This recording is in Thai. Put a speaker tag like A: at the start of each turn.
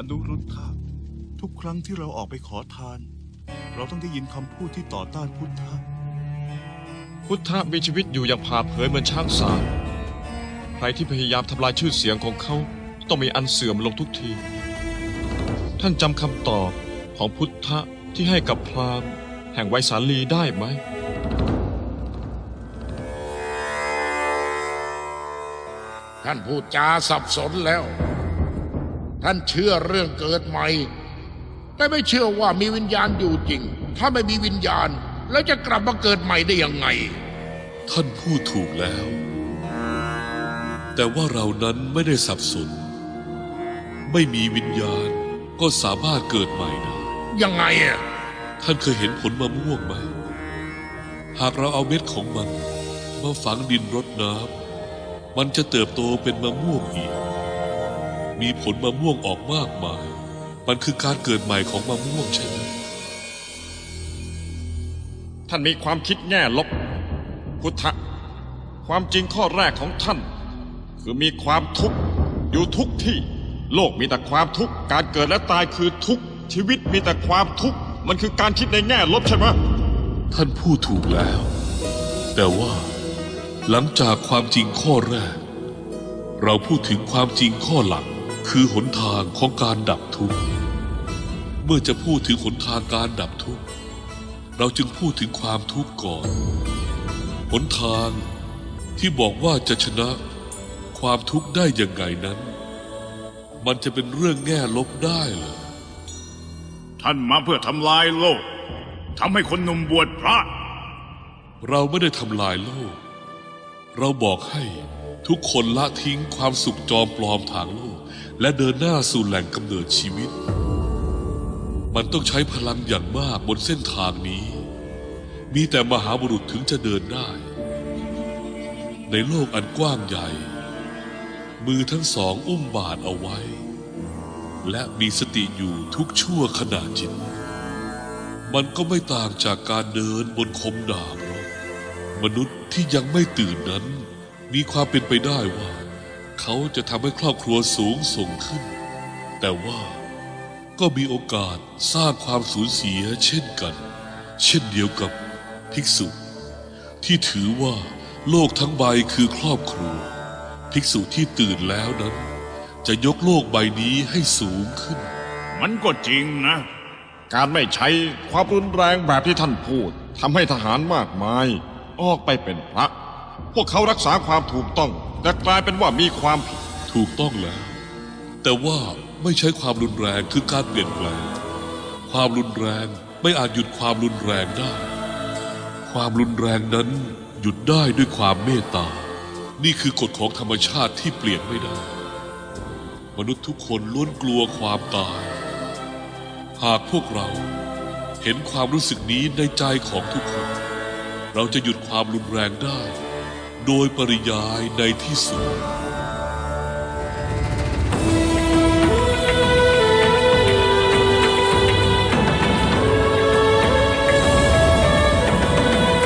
A: นุรุทธะทุกครั้งที่เราออกไปขอทาน เราต้องได้ยินคำพูดที่ต่อต้านพุทธะ
B: พุทธมีชีวิตอยู่อย่างผ่าเผยเหมือนช้างสารใครที่พยายามทำลายชื่อเสียงของเขา ต้องมีอันเสื่อมลงทุกที ท่านจำคำตอบของพุทธที่ให้กับพราหมณ์ แห่งไวยสาลีได้ไหม
C: ท่านพูดจาสับสนแล้ว ท่านเชื่อเรื่องเกิดใหม่ แต่ไม่เชื่อว่ามีวิญญาณอยู่จริง ถ้าไม่มีวิญญาณแล้วจะกลับมาเกิดใหม่ได้ยังไง
D: ท่านพูดถูกแล้ว แต่ว่าเรานั้นไม่ได้สับสน ไม่มีวิญญาณก็สามารถเกิดใหม่ได้
C: ยังไงอะ
D: ท่านเคยเห็นผลมะม่วงไหม หากเราเอาเม็ดของมันมาฝังดินรดน้ำมันจะเติบโตเป็นมะม่วงอีก มีผลมะม่วงออกมากมาย มันคือการเกิดใหม่ของมะม่วงใช่ไหม
B: ท่านมีความคิดแง่ลบ พุทธความจริงข้อแรกของท่าน คือมีความทุกข์อยู่ทุกที่ โลกมีแต่ความทุกข์ การเกิดและตายคือทุกข์ ชีวิตมีแต่ความทุกข์ มันคือการคิดในแง่ลบใช่ไหม
D: ท่านพูดถูกแล้ว แต่ว่าหลังจากความจริงข้อแรก เราพูดถึงความจริงข้อหลัง คือหนทางของการดับทุกข์ เมื่อจะพูดถึงหนทางการดับทุกข์ เราจึงพูดถึงความทุกข์ก่อน หนทางที่บอกว่าจะชนะความทุกข์ได้ยังไงนั้น มันจะเป็นเรื่องแง่ลบได้เหรอ
E: ท่านมาเพื่อทำลายโลกทำให้คนหนุ่มบวชพระ
D: เราไม่ได้ทำลายโลก เราบอกให้ทุกคนละทิ้งความสุขจอมปลอมทางโลก และเดินหน้าสู่แหล่งกำเนิดชีวิต มันต้องใช้พลังอย่างมากบนเส้นทางนี้ มีแต่มหาบุรุษถึงจะเดินได้ ในโลกอันกว้างใหญ่ มือทั้งสองอุ้มบาทเอาไว้ และมีสติอยู่ทุกชั่วขณะจิต มันก็ไม่ต่างจากการเดินบนคมดาบหรอกมนุษย์ที่ยังไม่ตื่นนั้น มีความเป็นไปได้ว่า เขาจะทำให้ครอบครัวสูงส่งขึ้น แต่ว่าก็มีโอกาสสร้างความสูญเสียเช่นกัน เช่นเดียวกับภิกษุ ที่ถือว่าโลกทั้งใบคือครอบครัว ภิกษุที่ตื่นแล้วนั้น จะยกโลกใบนี้ให้สูงขึ้น
E: มันก็จริงนะ
B: การไม่ใช้ความรุนแรงแบบที่ท่านพูดทำให้ทหารมากมาย ออกไปเป็นพระ พวกเขารักษาความถูกต้อง แต่กลายเป็นว่ามีความผิด
D: ถูกต้องแล้ว แต่ว่าไม่ใช้ความรุนแรงคือการเปลี่ยนแปลง ความรุนแรงไม่อาจหยุดความรุนแรงได้ ความรุนแรงนั้นหยุดได้ด้วยความเมตตา นี่คือกฎของธรรมชาติที่เปลี่ยนไม่ได้ มนุษย์ทุกคนล้วนกลัวความตาย หากพวกเราเห็นความรู้สึกนี้ในใจของทุกคน เราจะหยุดความรุนแรงได้ โดยปริยายในที่สุด